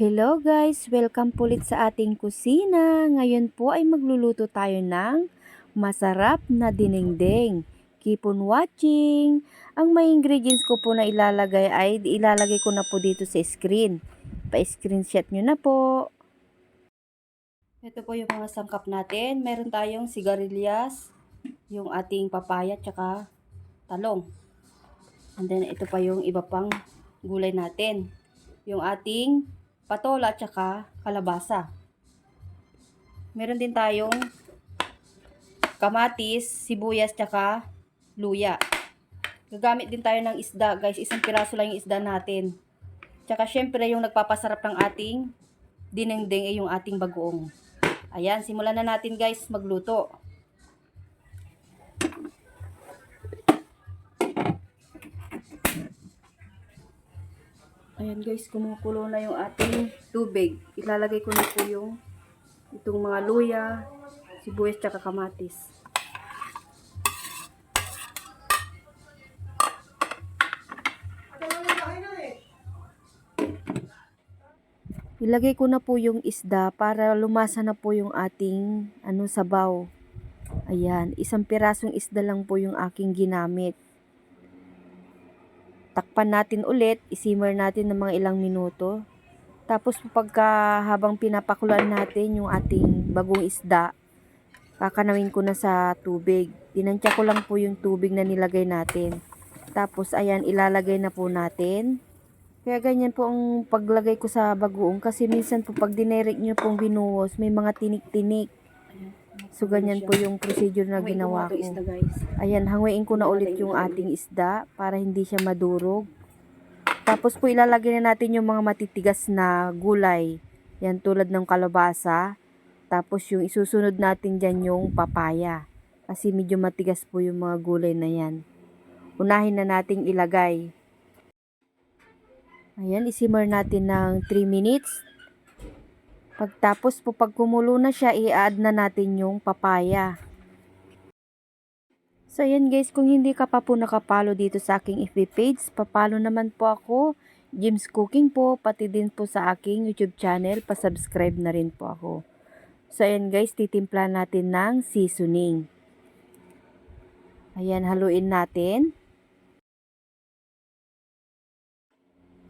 Hello guys! Welcome po ulit sa ating kusina. Ngayon po ay magluluto tayo ng masarap na dinengdeng. Keep on watching! Ang may ingredients ko po na ilalagay ay ilalagay ko na po dito sa screen. Pa-screenshot nyo na po. Ito po yung mga sangkap natin. Meron tayong sigarilyas, yung ating papaya, tsaka talong. And then ito pa yung iba pang gulay natin. Yung ating patola at saka kalabasa. Meron din tayong kamatis, sibuyas, tsaka luya. Gagamit din tayo ng isda, guys. Isang piraso lang yung isda natin. Tsaka syempre yung nagpapasarap ng ating dinengdeng ay yung ating bagoong. Ayan, simulan na natin guys magluto. Ayan guys, kumukulo na yung ating tubig. Ilalagay ko na po yung itong mga luya, sibuyas, tsaka kamatis. Ilagay ko na po yung isda para lumasa na po yung ating ano sabaw. Ayan, isang pirasong isda lang po yung aking ginamit. Takpan natin ulit, isimmer natin ng mga ilang minuto. Tapos pagka habang pinapakulan natin yung ating bagong isda, kakanawin ko na sa tubig. Tinansya ko lang po yung tubig na nilagay natin. Tapos ayan, ilalagay na po natin. Kaya ganyan po ang paglagay ko sa bagoong kasi minsan po pag dinerek nyo pong binuhos, may mga tinik-tinik. So ganyan po yung procedure na ginawa ko. Ayan, hanguin ko na ulit yung ating isda para hindi siya madurog. Tapos po ilalagay na natin yung mga matitigas na gulay. Yan tulad ng kalabasa. Tapos yung isusunod natin dyan yung papaya. Kasi medyo matigas po yung mga gulay na yan. Unahin na nating ilagay. Ayan, isimmer natin ng 3 minutes. Pagtapos po pag kumulo na siya, i-add na natin yung papaya. So ayan guys, kung hindi ka pa po nakapalo dito sa aking FB page, papalo naman po ako. Jim's Cooking po, pati din po sa aking YouTube channel, pasubscribe na rin po ako. So ayan guys, titimpla natin ng seasoning. Ayan, haluin natin.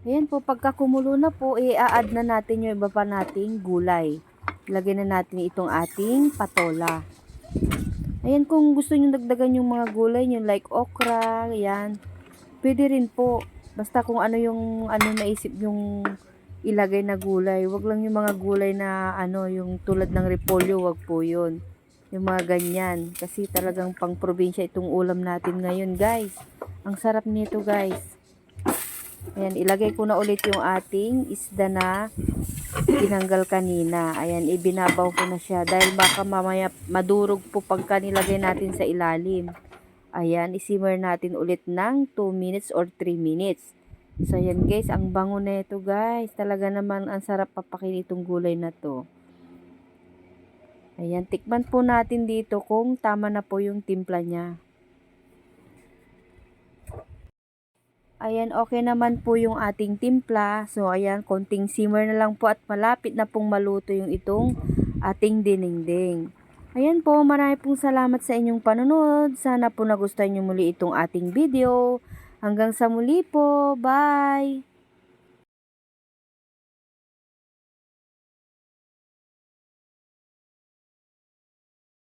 Ayan po, pagka kumulo na po, i-add na natin yung iba pa nating gulay. Lagyan na natin itong ating patola. Ayan, kung gusto nyo dagdagan yung mga gulay nyo, like okra, ayan, pwede rin po. Basta kung ano yung, ano naisip yung ilagay na gulay. Wag lang yung mga gulay na, ano, yung tulad ng repolyo, wag po yun. Yung mga ganyan. Kasi talagang pang probinsya itong ulam natin ngayon, guys. Ang sarap nito, guys. Ayan, ilagay ko na ulit yung ating isda na tinanggal kanina. Ayan, ibinabaw ko na siya dahil baka mamaya madurog po pagka nilagay natin sa ilalim. Ayan, isimmer natin ulit ng 2 minutes or 3 minutes. So, ayan guys, ang bango na ito guys. Talaga naman ang sarap papakin itong gulay na to. Ayan, tikman po natin dito kung tama na po yung timpla niya. Ayan, okay naman po yung ating timpla. So, ayan, konting simmer na lang po at malapit na pong maluto yung itong ating dinengdeng. Ayan po, marami pong salamat sa inyong panonood. Sana po nagustuhan nyo muli itong ating video. Hanggang sa muli po. Bye!